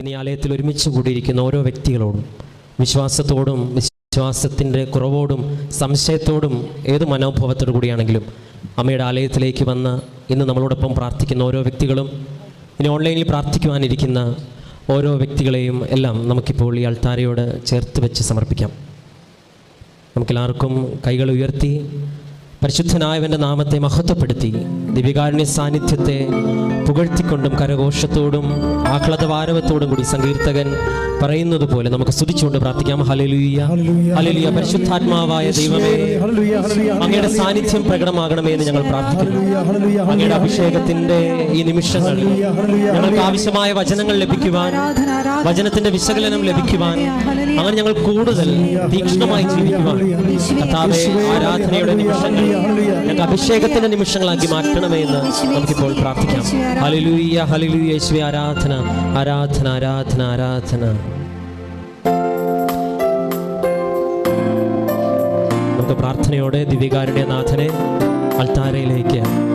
ഇനി ആലയത്തിൽ ഒരുമിച്ച് കൂടിയിരിക്കുന്ന ഓരോ വ്യക്തികളോടും വിശ്വാസത്തോടും വിശ്വാസത്തിന്റെ കുറവോടും സംശയത്തോടും ഏത് മനോഭാവത്തോടു കൂടിയാണെങ്കിലും അമ്മയുടെ ആലയത്തിലേക്ക് വന്ന് ഇന്ന് നമ്മളോടൊപ്പം പ്രാർത്ഥിക്കുന്ന ഓരോ വ്യക്തികളും ഇനി ഓൺലൈനിൽ പ്രാർത്ഥിക്കുവാനിരിക്കുന്ന ഓരോ വ്യക്തികളെയും എല്ലാം നമുക്കിപ്പോൾ ഈ അൾത്താരയോട് ചേർത്ത് വെച്ച് സമർപ്പിക്കാം. നമുക്കെല്ലാവർക്കും കൈകൾ ഉയർത്തി പരിശുദ്ധനായവന്റെ നാമത്തെ മഹത്വപ്പെടുത്തി ദിവികാരുണ്യ സാന്നിധ്യത്തെ പുകഴ്ത്തിക്കൊണ്ടും കരഘോഷത്തോടും ആഹ്ലാദവാരവത്തോടും കൂടി സങ്കീർത്തകൻ പറയുന്നത് പോലെ നമുക്ക് സ്തുതിച്ചുകൊണ്ട് പ്രാർത്ഥിക്കാം. ഹലലുയ്യ ഹലലുയ പരിശുദ്ധാത്മാവായ ദൈവമേ അങ്ങയുടെ സാന്നിധ്യം പ്രകടമാകണമേ എന്ന് ഞങ്ങൾ പ്രാർത്ഥിക്കുന്നു. അങ്ങയുടെ അഭിഷേകത്തിന്റെ ഈ നിമിഷങ്ങൾ ഞങ്ങൾക്ക് ആവശ്യമായ വചനങ്ങൾ ലഭിക്കുവാൻ വചനത്തിന്റെ വിശകലനം ലഭിക്കുവാൻ അങ്ങനെ ഞങ്ങൾ കൂടുതൽ തീക്ഷ്ണമായി ജീവിക്കുവാൻ. ആരാധനയുടെ നിമിഷങ്ങൾ ഞങ്ങൾക്ക് അഭിഷേകത്തിന്റെ നിമിഷങ്ങളാക്കി എന്ന് നമുക്കിപ്പോൾ പ്രാർത്ഥിക്കാം. ഹലിലൂയ ഹലിലൂയ യേശുവേ ആരാധന ആരാധന ആരാധന ആരാധന. നമുക്ക് പ്രാർത്ഥനയോടെ ദിവികാരുടെ നാഥനെ അൾത്താരയിലേക്ക്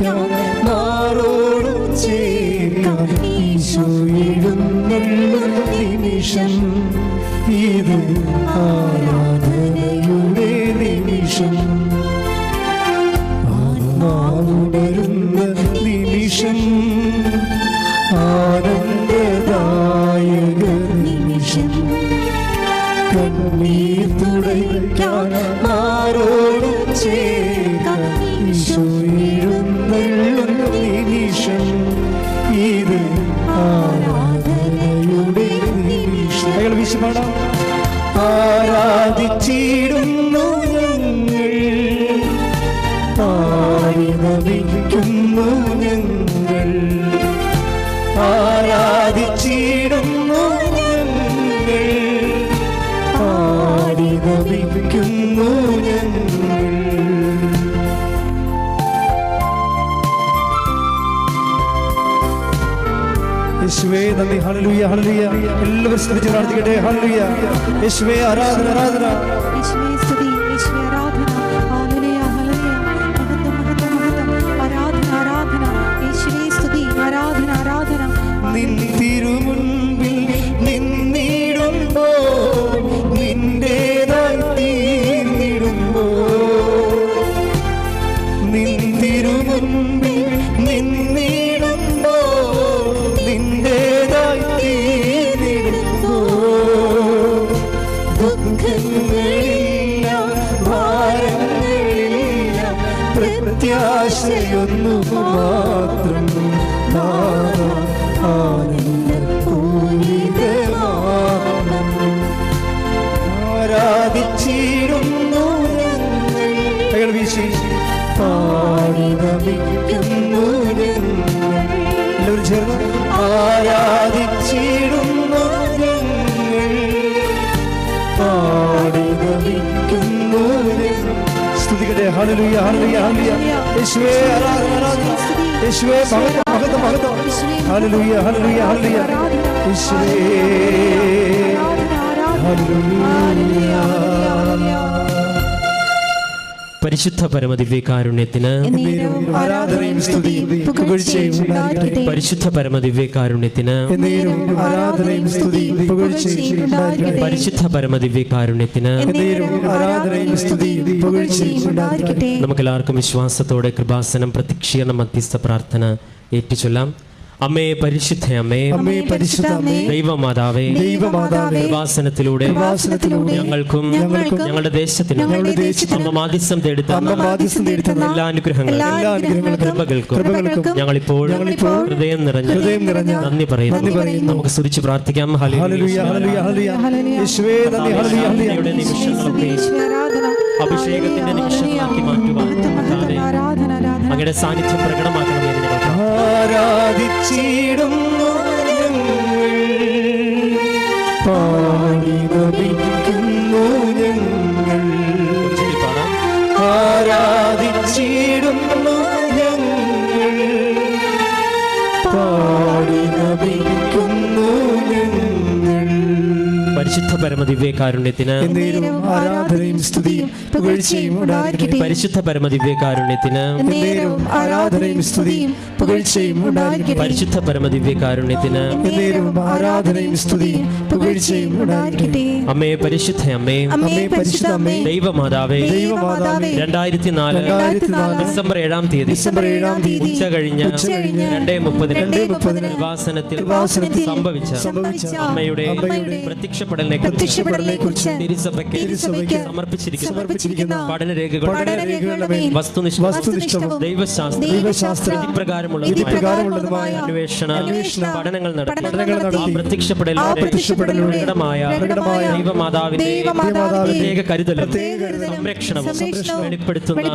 തുടയ്ക്കാൻ മാറോടും ചേർക്കാൻ ഈശോ എഴുന്നള്ളുന്ന നിമിഷം. ഇത് ആരാധനയുടെ വിശ്വപാടാം ആരാധിച്ചിടുന്നു ഞങ്ങൾ. യേശുവേ നന്ദി. ഹല്ലേലൂയ ഹല്ലേലൂയ. എല്ലാവരും സ്തുതിച്ച് പ്രാർത്ഥിക്കട്ടെ. ഹല്ലേലൂയ. യേശുവേ ആരാധന ആരാധന. മാത്രം ആരാധിച്ചിരുന്നു ഞങ്ങൾ. ഹല്ലേലൂയ യേശുവേ യേശുവേ മഹത്വം മഹത്വം മഹത്വം ഹല്ലേലൂയ ഹല്ലേലൂയ ഹല്ലേലൂയ യേശുവേ പരിശുദ്ധ പരമദിവ്യകാരുണ്യത്തിന് ആരാധനയും സ്തുതിയും പുകഴ്ചയും. പരിശുദ്ധ പരമദിവ്യകാരുണ്യത്തിന് ആരാധനയും സ്തുതിയും പുകഴ്ചയും പരിശുദ്ധ പരമദിവ്യകാരുണ്യത്തിന് ആരാധനയും സ്തുതിയും പുകഴ്ചയും നമുക്കെല്ലാവർക്കും വിശ്വാസത്തോടെ കൃപാസനം പ്രതീക്ഷീകരണ മധ്യസ്ഥ പ്രാർത്ഥന ഏറ്റുചൊല്ലാം. അമ്മേ പരിശുദ്ധ അമ്മേ. അമ്മേ പരിശുദ്ധ അമ്മേ. ദൈവമാതാവേ. ദൈവമാതാവേ. വാസനത്തിലൂടെ കൃപാസനത്തിലൂടെ ഞങ്ങൾക്കും ഞങ്ങൾക്കും ഞങ്ങളുടെ ദേശത്തിനും ഞങ്ങളുടെ ദേശത്തിനും അമ്മ മാധ്യസ്ഥം തേടുത്ത അമ്മ മാധ്യസ്ഥം തേടുത്ത എല്ലാ അനുഗ്രഹങ്ങളും എല്ലാ അനുഗ്രഹങ്ങളും കൃപകൾക്കും കൃപകൾക്കും ഞങ്ങളിപ്പോൾ ഞങ്ങളിപ്പോൾ ഹൃദയം നിറഞ്ഞ ഹൃദയം നിറഞ്ഞ നന്ദി പറയുന്നു നന്ദി പറയുന്നു. നമുക്ക് സ്തുതിച്ച് പ്രാർത്ഥിക്കാം. ഹല്ലേലൂയ. ഹല്ലേലൂയ ഹല്ലേലൂയ ഹല്ലേലൂയ. യേശുവേ നന്ദി ഹല്ലേലൂയ ഹല്ലേലൂയ. നിമിഷങ്ങളൊക്കെ. അഭിഷേകത്തിന്റെ നിമിഷങ്ങളാക്കി. മാറ്റുവാൻ അങ്ങയുടെ സാന്നിധ്യം ഞങ്ങൾ പ്രാർത്ഥിക്കുന്നു. ആരാധിച്ചിടുന്നു ഞങ്ങൾ. പാടി നമിക്കുന്നു ഞങ്ങൾ. ആരാധിച്ചിടുന്നു പരിശുദ്ധ പരമദിവ്യകാരുണ്യത്തിന് ആരാധനയും സ്തുതിയും പുകഴ്ചയും ഉണ്ടായിരിക്കട്ടെ. പരിശുദ്ധ പരമദിവ്യകാരുണ്യത്തിന് ആരാധനയും സ്തുതിയും പുകഴ്ചയും ഉണ്ടായിരിക്കട്ടെ. പരിശുദ്ധ പരമദിവ്യകാരുണ്യത്തിന് ആരാധനയും സ്തുതിയും പുകഴ്ചയും ഉണ്ടായിരിക്കട്ടെ. അമ്മേ പരിശുദ്ധ അമ്മേ. അമ്മേ പരിശുദ്ധ അമ്മേ. ദൈവമാതാവേ. ദൈവമാതാവേ. രണ്ടായിരത്തി നാല് ഡിസംബർ ഏഴാം തീയതി. ഡിസംബർ ഏഴാം തീയതി. ഉച്ച കഴിഞ്ഞ് രണ്ടേ മുപ്പതിന് രണ്ടേ മുപ്പതിന് സംഭവിച്ച അമ്മയുടെ അമ്മയുടെ പ്രത്യക്ഷപ്പെടലിനെ തിരുസഭയ്ക്ക് സമർപ്പിച്ചിരിക്കുന്ന പഠനരേഖകൾ വസ്തുനിഷ്ഠ വസ്തുനിഷ്ഠവും ദൈവശാസ്ത്ര വിധിപ്രകാരമുള്ളതുമായ അന്വേഷണ പഠനങ്ങൾ നടത്തി പ്രത്യക്ഷപ്പെടലിലൂടെ പ്രകടമായ ദൈവമാതാവിന്റെ പ്രത്യേക കരുതലും സംരക്ഷണവും വെളിപ്പെടുത്തുന്ന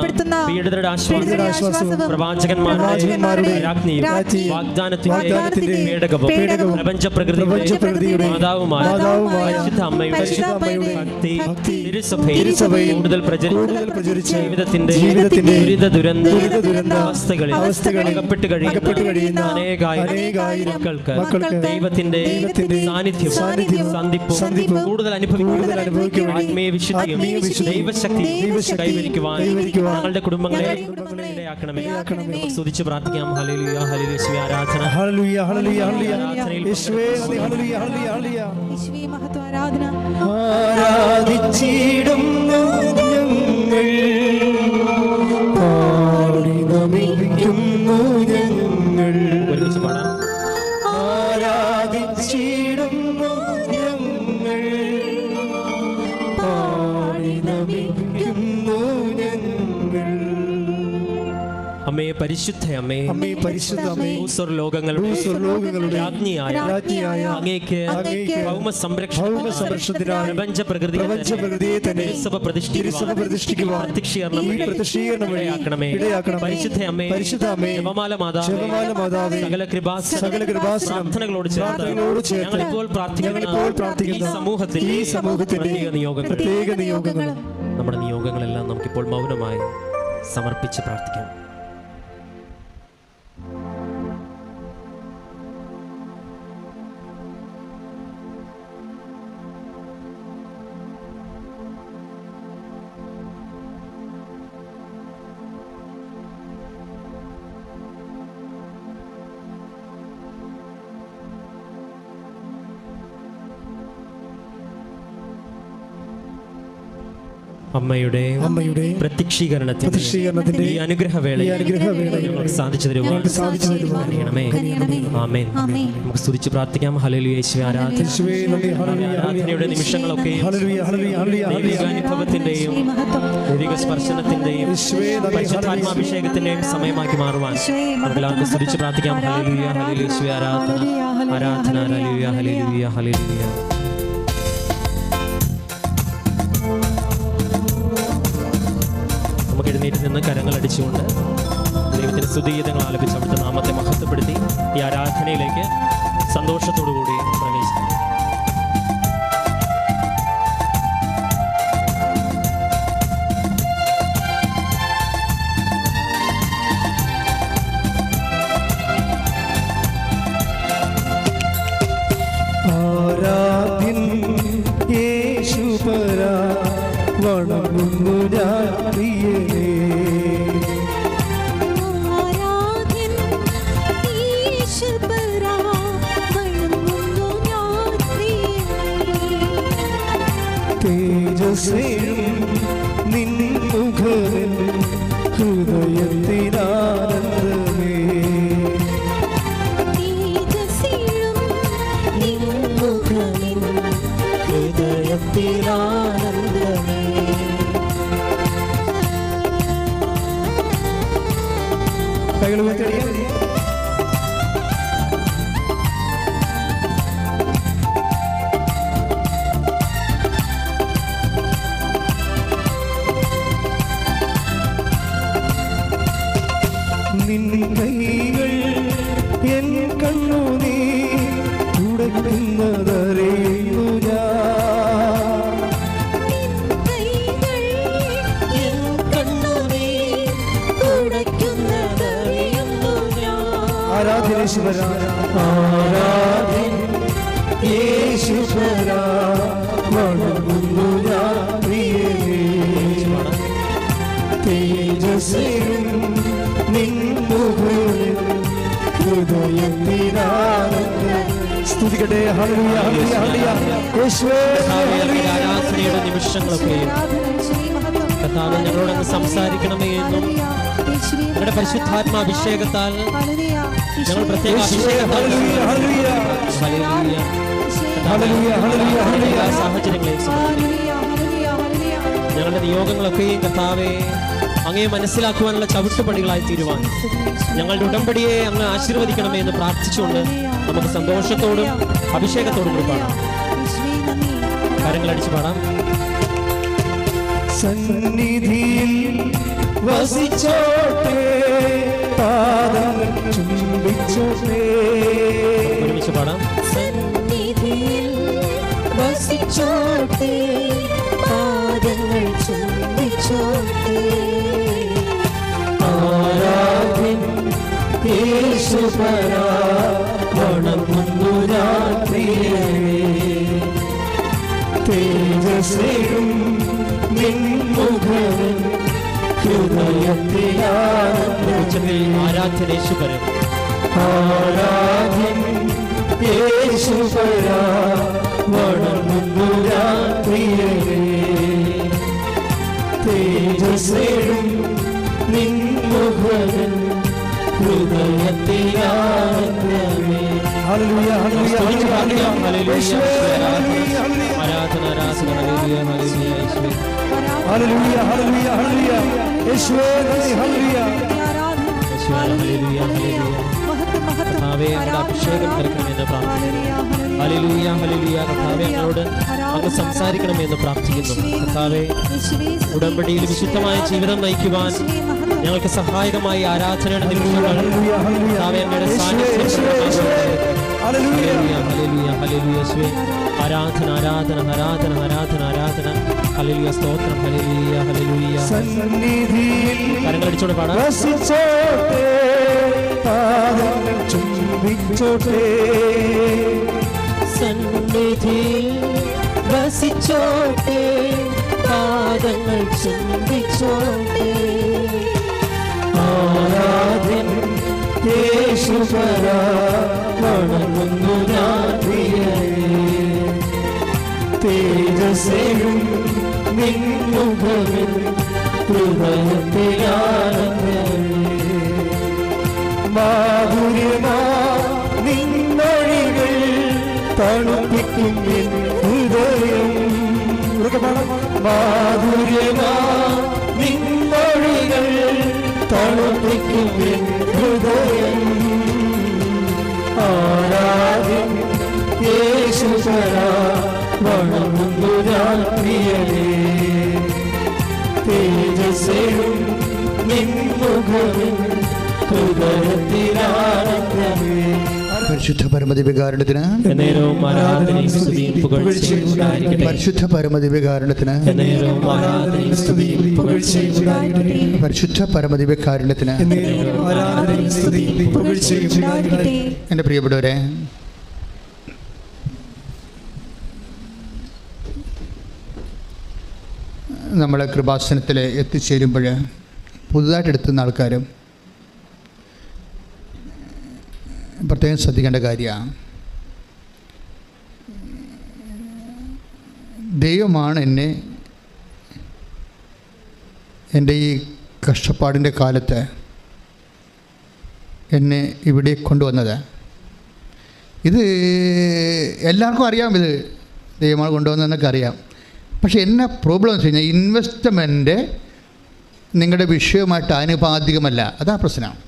പീഡിതരുടെ ആശ്വാസവും പ്രവാചകന്മാരുടെ രാജ്ഞിയും വാഗ്ദാനത്തിന്റെ പേടകവും പ്രപഞ്ചപ്രകൃതിയുടെ മാതാവുമായ മാതാവുമായ പരിശുദ്ധ അമ്മയുടെ ഭക്തി തിരുസഭയിൽ കൂടുതൽ പ്രചരിച്ച് ജീവിതത്തിന്റെ ജീവിതത്തിന്റെ ദുരിത ദുരന്ത ദുരിത ദുരന്ത അവസ്ഥകളിൽ അവസ്ഥകളിൽ അകപ്പെട്ട് കഴിയുന്ന അനേകായിരം മക്കൾക്ക് മക്കൾക്ക് ദൈവത്തിന്റെ ദൈവത്തിന്റെ സാന്നിധ്യം സാന്നിധ്യം സന്ധിപ്പും സന്ധിപ്പും കൂടുതൽ കൂടുതൽ അനുഭവിക്കും ആത്മീയ വിശുദ്ധിയും ദൈവശക്തി കൈവരിക്കുവാൻ ഞങ്ങളുടെ കുടുംബങ്ങളെ ഇടയാക്കണമേ. സ്തുതിച്ച് പ്രാർത്ഥിക്കാം. ഹല്ലേലൂയ ഹല്ലേലൂയ യേശുവേ ആരാധന. ഹല്ലേലൂയ ഹല്ലേലൂയ ഹല്ലേലൂയ. യേശുവേ ഹല്ലേലൂയ ഹല്ലേലൂയ. യേശുവേ മഹത്വ ആരാധന? ആരാധിച്ചിടുന്നു ഞങ്ങൾ. പാടി നമിക്കുന്നു ഞങ്ങൾ. ഒരുമിച്ച് പരിശുദ്ധ അമ്മേ അമ്മേ പരിശുദ്ധ അമ്മേ ഭൂസ്വർ ലോകങ്ങളുടെ സ്വർലോകങ്ങളുടെ രാജ്ഞിയായ രാജ്ഞിയായ അങ്ങേക്ക് അങ്ങേക്ക് ഭൗമ സംരക്ഷണം ഭൗമ സംരക്ഷണത്തിനായി പ്രപഞ്ച പ്രകൃതി പ്രപഞ്ച പ്രകൃതിയെ തന്നെ പ്രതിഷ്ഠിക്കുവാൻ പ്രത്യക്ഷീകരണം ഈ പ്രത്യക്ഷീകരണം. പരിശുദ്ധ അമ്മേ പരിശുദ്ധ അമ്മേ ജപമാല മാതാവേ ജപമാല മാതാവേ സകല കൃപാസനം സകല കൃപാസനം പ്രാർത്ഥനകളോട് ചേർത്ത് പ്രാർത്ഥനകളോട് ചേർത്ത് ഞങ്ങളിപ്പോൾ പ്രാർത്ഥിക്കുന്ന ഞങ്ങളിപ്പോൾ പ്രാർത്ഥിക്കുന്ന ഈ സമൂഹത്തിന്റെ ഈ സമൂഹത്തിന്റെ പ്രത്യേക നിയോഗങ്ങൾ പ്രത്യേക നിയോഗങ്ങൾ നമ്മുടെ നിയോഗങ്ങളെല്ലാം നമുക്കിപ്പോൾ മൗനമായി സമർപ്പിച്ച് പ്രാർത്ഥിക്കാം. അമ്മയുടെ അമ്മയുടെ പ്രത്യക്ഷീകരണത്തിന്റെ പ്രത്യക്ഷീകരണത്തിന്റെ ഈ അനുഗ്രഹവേളയിൽ ഈ അനുഗ്രഹവേളയിൽ ഞങ്ങൾക്ക് സാധിച്ചു തരുവാൻ ഞങ്ങൾക്ക് സാധിച്ചു തരുവാൻ കഴിയണമേ കഴിയണമേ. ആമേൻ. നമുക്ക് സ്തുതിച്ച് പ്രാർത്ഥിക്കാം ഹല്ലേലൂയ യേശുവേ ആരാധനയുടെ നിമിഷങ്ങളൊക്കെ മഹത്വം ദൈവിക സ്പർശനത്തിന്റെയും പരിശുദ്ധാത്മാഭിഷേകത്തിന്റെയും സമയമാക്കി മാറുവാൻ എല്ലാവർക്കും സ്തുതിച്ച് പ്രാർത്ഥിക്കാം ഹല്ലേലൂയ ഹല്ലേലൂയ ആരാധന ആരാധന ഹല്ലേലൂയ ഹല്ലേലൂയ ഹല്ലേലൂയ എഴുന്നേറ്റ് നിന്ന് കരങ്ങൾ അടിച്ചുകൊണ്ട് ദൈവത്തിന്റെ സ്തുതിഗീതങ്ങൾ ആലപിച്ച് അവിടുത്തെ നാമത്തെ മഹത്വപ്പെടുത്തി ഈ ആരാധനയിലേക്ക് സന്തോഷത്തോടു കൂടി പ്രവേശിക്കാം വണങ്ങുന്നു ഞാൻ ഈശപരാ വണങ്ങുന്നു ഞാൻ നിൻ കൈകൾ എൻ കണ്ണു നീ തുടയ്ക്കുന്നതറിയുന്നു ഞാൻ. ആരാധനേശ്വര ആരാധൻ യേശുവര വണങ്ങുന്നു ഞാൻ പ്രിയനേ തേജസ്സും സ്തുതിക്കട്ടെ. ഹല്ലേലൂയ ഹല്ലേലൂയ ഹല്ലേലൂയ യേശുവേ ഹല്ലേലൂയ. ആരാധനയുടെ നിമിഷങ്ങളൊക്കെയും കർത്താവേ, ഞങ്ങളോടൊന്ന് സംസാരിക്കണമേ എന്നും. ഞങ്ങളുടെ പരിശുദ്ധാത്മാഭിഷേകത്താൽ ഞങ്ങൾ പ്രത്യേക സാഹചര്യങ്ങളെ അഭിഷേകത്താൽ ഹല്ലേലൂയ ഹല്ലേലൂയ. ഹല്ലേലൂയ. ഹല്ലേലൂയ ഹല്ലേലൂയ ഹല്ലേലൂയ എല്ലാ സാഹചര്യങ്ങളെയും ഞങ്ങളുടെ നിയോഗങ്ങളൊക്കെയും കർത്താവെ അങ്ങേ മനസ്സിലാക്കുവാനുള്ള ചവിട്ടുപടികളായി തീരുവാൻ. ഞങ്ങളുടെ ഉടമ്പടിയെ അങ്ങ് ആശീർവദിക്കണമേ എന്ന് പ്രാർത്ഥിച്ചുകൊണ്ട് നമുക്ക് സന്തോഷത്തോടും അഭിഷേകത്തോടും കൂടി പാടാം. കരങ്ങളടിച്ച് പാടാം. സന്നിധിയിൽ വസിച്ചോട്ടെ ചുംബിച്ചോട്ടെ. ഒരുമിച്ച് പാടാം. സന്നിധിയിൽ വസിച്ചോട്ടെ പാദങ്ങൾ ചുംബിച്ചോട്ടെ. ആരാധ്യൻ യേശുപര വണങ്ങുന്നു പ്രിയനേ തേജസ്സും നിൻമുഖവും ഹൃദയത്തിലാനന്ദ ഉച്ചത്തിൽ ആരാധനേശ്വരൻ ആരാധ്യൻ യേശുപര വണങ്ങുന്നു രാത്രിയേ തേജസ്സും നിൻമുഖവും യേശുവേ, ഹല്ലേലൂയ, ഹല്ലേലൂയ. ആരാധന ആരാധന ഹല്ലേലൂയ ഹല്ലേലൂയ ഹല്ലേലൂയ യേശുവേ ഹല്ലേലൂയ ഹല്ലേലൂയ ഹല്ലേലൂയ കർത്താവേ, അങ്ങയുടെ അഭിഷേകം നിറയ്ക്കണമെന്ന് പ്രാർത്ഥിക്കുന്നു. ഹല്ലേലൂയ ഹല്ലേലൂയ കർത്താവേ ഞങ്ങളോട് അങ്ങ് സംസാരിക്കണമെന്ന് പ്രാർത്ഥിക്കുന്നു. കർത്താവെ ഉടമ്പടിയിൽ വിശുദ്ധമായ ജീവിതം നയിക്കുവാൻ ഞങ്ങൾക്ക് സഹായകമായി ആരാധനയുടെ നിമിഷങ്ങൾ കർത്താവേ അങ്ങയുടെ സാന്നിധ്യം ഹല്ലേലൂയ. ഹല്ലേലൂയ ഹല്ലേലൂയ ഹല്ലേലൂയ ആരാധന ആരാധന ആരാധന ആരാധന ആരാധന. ഹല്ലേലൂയ സ്തോത്രം. ഹല്ലേലൂയ ഹലലിയ സന്നിധിയിൽ കരങ്ങളടിച്ചോടെ പാടാം. പാദങ്ങൾ ചുംബിച്ചോട്ടെ. സന്നിധിയിൽ വസിച്ചോട്ടെ. പാദങ്ങൾ ചുംബിച്ചോട്ടെ. ആരാധൻ യേശുപര വണങ്ങുന്നു ഞാൻ പ്രിയനേ തേജസ്സും നിൻമുഖവും ഹൃദയത്തിലാനന്ദമേ മാധുര്യമാ നിന്നൊഴികൾ തണുപ്പിക്കും ഹൃദയം. മാധുര്യമാ നിന്നൊഴികൾ തണുപ്പിക്കും ഹൃദയം. ആരാധ്യം യേശുപര വണങ്ങുന്നു ഞാൻ പ്രിയനേ. തേജസ്സും നിൻമുഖവും പരിശുദ്ധ പരമതി വികാരണത്തിന് പരിശുദ്ധ പരമതി വികാരണത്തിന് പരിശുദ്ധ. എന്റെ പ്രിയപ്പെട്ടവരെ നമ്മളെ കൃപാസനത്തിൽ എത്തിച്ചേരുമ്പോൾ പുതുതായിട്ട് എടുത്തുന്ന ആൾക്കാരും പ്രത്യേകം ശ്രദ്ധിക്കേണ്ട കാര്യമാണ് ദൈവമാണ് എന്നെ എന്റെ ഈ കഷ്ടപ്പാടിന്റെ കാലത്ത് എന്നെ ഇവിടെ കൊണ്ടുവന്നത്. ഇത് എല്ലാവർക്കും അറിയാം ഇത് ദൈവമാണ് കൊണ്ടുവന്നതെന്നൊക്കെ അറിയാം. പക്ഷെ എന്നാ പ്രോബ്ലം എന്ന് വെച്ച് കഴിഞ്ഞാൽ ഇൻവെസ്റ്റ്മെന്റ് നിങ്ങളുടെ വിഷയവുമായിട്ട് ആനുപാതികമല്ല. അതാ പ്രശ്നം.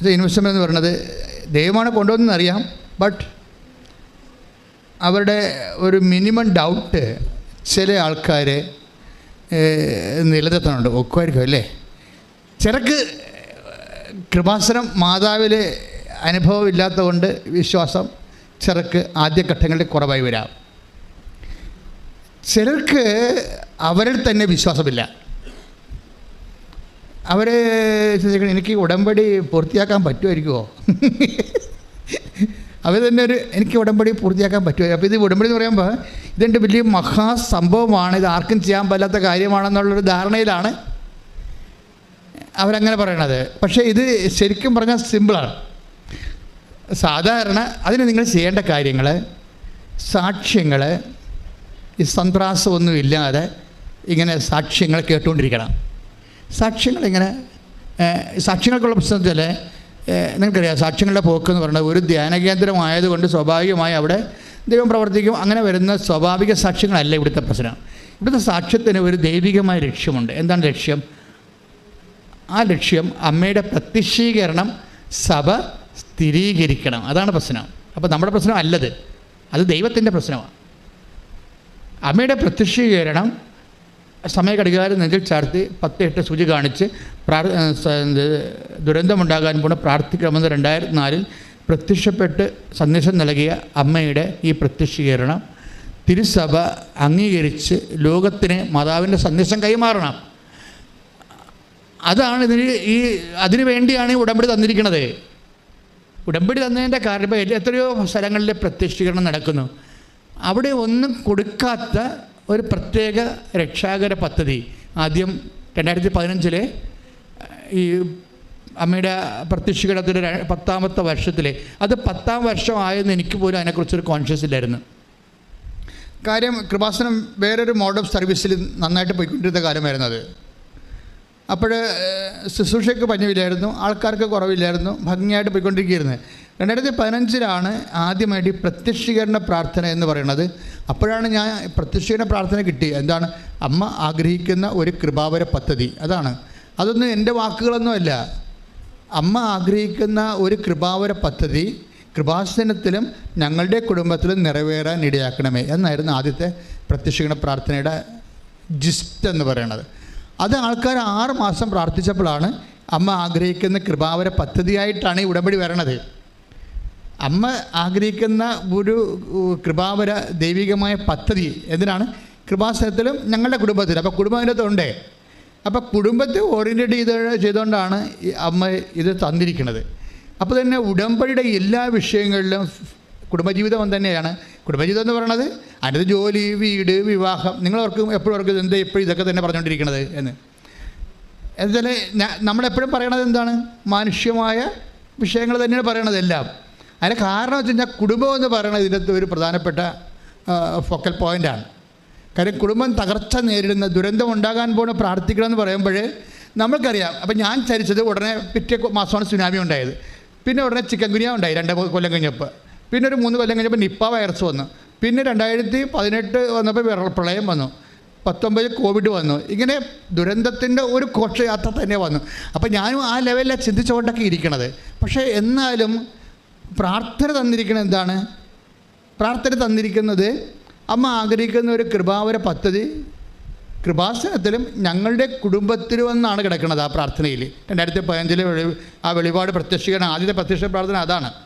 ഇത് ഇൻവെസ്റ്റ്മെന്റ് എന്ന് പറയുന്നത് ദൈവമാണ് കൊണ്ടുവന്നതെന്ന് അറിയാം. ബട്ട് അവരുടെ ഒരു മിനിമം ഡൗട്ട് ചില ആൾക്കാർ നിലനിർത്തുന്നുണ്ട് ഒക്കുമായിരിക്കും അല്ലേ? ചിലക്ക് കൃപാസനം മാതാവിൽ അനുഭവമില്ലാത്തതുകൊണ്ട് വിശ്വാസം ചിലർക്ക് ആദ്യഘട്ടങ്ങളിൽ കുറവായി വരാം. ചിലർക്ക് അവരിൽ തന്നെ വിശ്വാസമില്ല. അവർ ചോദിക്കണം എനിക്ക് ഉടമ്പടി പൂർത്തിയാക്കാൻ പറ്റുമായിരിക്കുമോ അവർ തന്നെ ഒരു എനിക്ക് ഉടമ്പടി പൂർത്തിയാക്കാൻ പറ്റുമോ അപ്പോൾ ഇത് ഉടമ്പടി എന്ന് പറയുമ്പോൾ ഇതെന്റെ വലിയ മഹാസംഭവമാണ് ഇത് ആർക്കും ചെയ്യാൻ പറ്റാത്ത കാര്യമാണെന്നുള്ളൊരു ധാരണയിലാണ് അവരങ്ങനെ പറയണത്. പക്ഷേ ഇത് ശരിക്കും പറഞ്ഞാൽ സിമ്പിളാണ്. സാധാരണ അതിന് നിങ്ങൾ ചെയ്യേണ്ട കാര്യങ്ങൾ സാക്ഷ്യങ്ങൾ ഈ സന്ത്രാസമൊന്നുമില്ലാതെ ഇങ്ങനെ സാക്ഷ്യങ്ങൾ കേട്ടുകൊണ്ടിരിക്കണം. ഏഹ്, സാക്ഷ്യങ്ങൾക്കുള്ള പ്രശ്നം വെച്ചാൽ നിങ്ങൾക്കറിയാം സാക്ഷ്യങ്ങളുടെ പോക്ക് എന്ന് പറയുന്നത് ഒരു ധ്യാന കേന്ദ്രമായതുകൊണ്ട് സ്വാഭാവികമായി അവിടെ ദൈവം പ്രവർത്തിക്കും. അങ്ങനെ വരുന്ന സ്വാഭാവിക സാക്ഷ്യങ്ങളല്ല ഇവിടുത്തെ പ്രശ്നം. ഇവിടുത്തെ സാക്ഷ്യത്തിന് ഒരു ദൈവികമായ ലക്ഷ്യമുണ്ട്. എന്താണ് ലക്ഷ്യം? ആ ലക്ഷ്യം അമ്മയുടെ പ്രത്യക്ഷീകരണം സഭ സ്ഥിരീകരിക്കണം. അതാണ് പ്രശ്നം. അപ്പോൾ നമ്മുടെ പ്രശ്നം അല്ലത്. അത് ദൈവത്തിന്റെ പ്രശ്നമാണ്. അമ്മയുടെ പ്രത്യക്ഷീകരണം സമയഘടികാരം നെഞ്ചിൽ ചാർത്തി പത്ത് എട്ട് സൂചി കാണിച്ച് പ്രാർ ദുരന്തമുണ്ടാകാൻ പോണ പ്രാർത്ഥിക്കണമെന്ന് രണ്ടായിരത്തി നാലിൽ പ്രത്യക്ഷപ്പെട്ട് സന്ദേശം നൽകിയ അമ്മയുടെ ഈ പ്രത്യക്ഷീകരണം തിരുസഭ അംഗീകരിച്ച് ലോകത്തിന് മാതാവിന്റെ സന്ദേശം കൈമാറണം. അതാണ് ഇതിന് ഈ അതിനു വേണ്ടിയാണ് ഈ ഉടമ്പടി തന്നിരിക്കുന്നത്. ഉടമ്പടി തന്നതിന്റെ കാരണം എത്രയോ സ്ഥലങ്ങളിലെ പ്രത്യക്ഷീകരണം നടക്കുന്നു. അവിടെ ഒന്നും കൊടുക്കാത്ത ഒരു പ്രത്യേക രക്ഷാകര പദ്ധതി. ആദ്യം രണ്ടായിരത്തി പതിനഞ്ചിലെ ഈ അമ്മയുടെ പ്രത്യക്ഷീകരണത്തിന്റെ പത്താമത്തെ വർഷത്തിലെ. അത് പത്താം വർഷമായെന്ന് എനിക്ക് പോലും അതിനെക്കുറിച്ചൊരു കോൺഷ്യസ് ഇല്ലായിരുന്നു. കാര്യം കൃപാസനം വേറൊരു മോഡ് ഓഫ് സർവീസിൽ നന്നായിട്ട് പോയിക്കൊണ്ടിരുന്ന കാലമായിരുന്നു അത്. അപ്പോൾ ശുശ്രൂഷയ്ക്ക് പഞ്ഞമില്ലായിരുന്നു ആൾക്കാർക്ക് കുറവില്ലായിരുന്നു ഭംഗിയായിട്ട് പോയിക്കൊണ്ടിരിക്കുകയായിരുന്നു. രണ്ടായിരത്തി പതിനഞ്ചിലാണ് ആദ്യമായിട്ട് ഈ പ്രത്യക്ഷീകരണ പ്രാർത്ഥന എന്ന് പറയുന്നത്. അപ്പോഴാണ് ഞാൻ പ്രത്യക്ഷീകരണ പ്രാർത്ഥന കിട്ടി എന്താണ്? അമ്മ ആഗ്രഹിക്കുന്ന ഒരു കൃപാവര പദ്ധതി. അതാണ്. അതൊന്നും എന്റെ വാക്കുകളൊന്നുമല്ല അമ്മ ആഗ്രഹിക്കുന്ന ഒരു കൃപാവര പദ്ധതി കൃപാസനത്തിലും ഞങ്ങളുടെ കുടുംബത്തിലും നിറവേറാൻ ഇടയാക്കണമേ എന്നായിരുന്നു ആദ്യത്തെ പ്രത്യക്ഷീകരണ പ്രാർത്ഥനയുടെ ജിസ്റ്റ് എന്ന് പറയുന്നത്. അത് ആൾക്കാർ ആറ് മാസം പ്രാർത്ഥിച്ചപ്പോഴാണ് അമ്മ ആഗ്രഹിക്കുന്ന കൃപാവര പദ്ധതിയായിട്ടാണ് ഈ ഉടമ്പടി വരണത്. അമ്മ ആഗ്രഹിക്കുന്ന ഒരു കൃപാവര ദൈവികമായ പദ്ധതി. എന്തിനാണ്? കൃപാസനത്തിലും ഞങ്ങളുടെ കുടുംബത്തിലും. അപ്പോൾ കുടുംബം അതിനകത്തുണ്ടേ അപ്പോൾ കുടുംബത്തെ ഓറിയന്റേറ്റ് ചെയ്ത് ചെയ്തുകൊണ്ടാണ് അമ്മ ഇത് തന്നിരിക്കുന്നത്. അപ്പോൾ തന്നെ ഉടമ്പടിയുടെ എല്ലാ വിഷയങ്ങളിലും കുടുംബജീവിതം തന്നെയാണ്. കുടുംബജീവിതം എന്ന് പറയുന്നത് അതിനകത്ത് ജോലി വീട് വിവാഹം. നിങ്ങൾ ഓർക്കും എപ്പോഴും അവർക്ക് എന്താ എപ്പോഴും ഇതൊക്കെ തന്നെ പറഞ്ഞുകൊണ്ടിരിക്കുന്നത് എന്ന്. എന്നുവെച്ചാൽ നമ്മളെപ്പോഴും പറയണത് എന്താണ്? മാനുഷ്യമായ വിഷയങ്ങൾ തന്നെയാണ് പറയണത് എല്ലാം. അതിന് കാരണം വെച്ച് കഴിഞ്ഞാൽ കുടുംബം എന്ന് പറയുന്നത് ഇതിന്റെ ഒരു പ്രധാനപ്പെട്ട ഫോക്കൽ പോയിന്റാണ് കാര്യം കുടുംബം തകർച്ച നേരിടുന്ന ദുരന്തം ഉണ്ടാകാൻ പോണ പ്രാർത്ഥിക്കണം എന്ന് പറയുമ്പോൾ നമ്മൾക്കറിയാം. അപ്പം ഞാൻ ചരിച്ചത് ഉടനെ പിറ്റേ മാസമാണ് സുനാമി ഉണ്ടായത്. പിന്നെ ഉടനെ ചിക്കൻ ഗുനിയ ഉണ്ടായി രണ്ട് കൊല്ലം കഴിഞ്ഞപ്പോൾ. പിന്നെ ഒരു മൂന്ന് കൊല്ലം കഴിഞ്ഞപ്പോൾ നിപ്പ വൈറസ് വന്നു. പിന്നെ രണ്ടായിരത്തി പതിനെട്ട് വന്നപ്പോൾ പ്രളയം വന്നു. പത്തൊമ്പതിൽ കോവിഡ് വന്നു. ഇങ്ങനെ ദുരന്തത്തിന്റെ ഒരു ഘോഷയാത്ര തന്നെ വന്നു. അപ്പോൾ ഞാനും ആ ലെവലിലാണ് ചിന്തിച്ചുകൊണ്ടൊക്കെ ഇരിക്കണത്. പക്ഷേ എന്നാലും പ്രാർത്ഥന തന്നിരിക്കുന്നത് എന്താണ്? പ്രാർത്ഥന തന്നിരിക്കുന്നത് അമ്മ ആഗ്രഹിക്കുന്ന ഒരു കൃപാവര പദ്ധതി. കൃപാസനത്തിലും ഞങ്ങളുടെ കുടുംബത്തിലും എന്നാണ് കിടക്കുന്നത് ആ പ്രാർത്ഥനയിൽ രണ്ടായിരത്തി പതിനഞ്ചിലെ ആ വെളിപാട് പ്രത്യക്ഷീകരണം ആദ്യത്തെ പ്രത്യക്ഷ പ്രാർത്ഥന അതാണ്.